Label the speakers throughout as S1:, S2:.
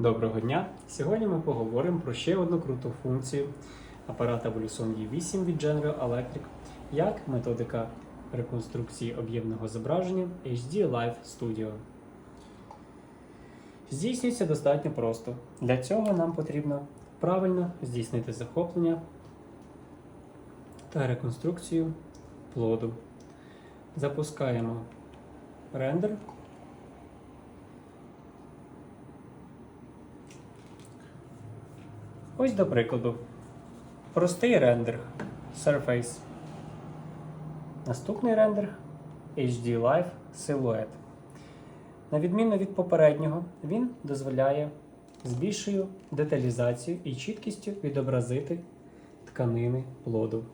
S1: Доброго дня! Сьогодні ми поговоримо про ще одну круту функцію апарата Voluson E8 від General Electric, як методика реконструкції об'ємного зображення HD Live Studio. Здійснюється достатньо просто. Для цього нам потрібно правильно здійснити захоплення та реконструкцію плоду. Запускаємо рендер. Ось до прикладу. Простий рендер Surface. Наступний рендер HD Live Silhouette. На відміну від попереднього, він дозволяє з більшою деталізацією і чіткістю відобразити тканини плоду.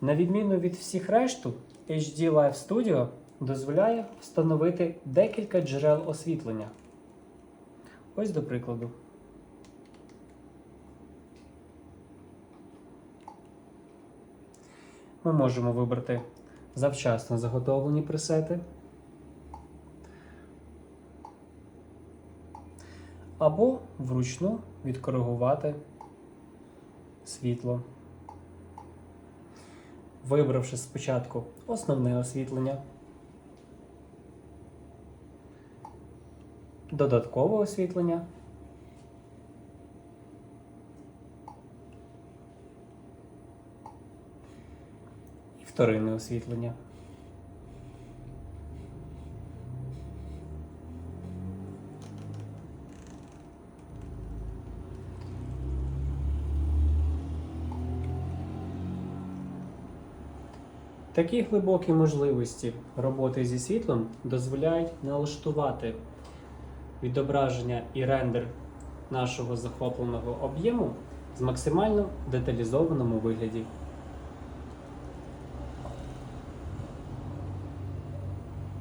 S1: На відміну від всіх решту, HD Live Studio дозволяє встановити декілька джерел освітлення. Ось до прикладу. Ми можемо вибрати завчасно заготовлені пресети. Або вручну відкоригувати світло. Вибравши спочатку основне освітлення, додаткове освітлення. Вторинне освітлення. Такі глибокі можливості роботи зі світлом дозволяють налаштувати відображення і рендер нашого захопленого об'єму з максимально деталізованому вигляді.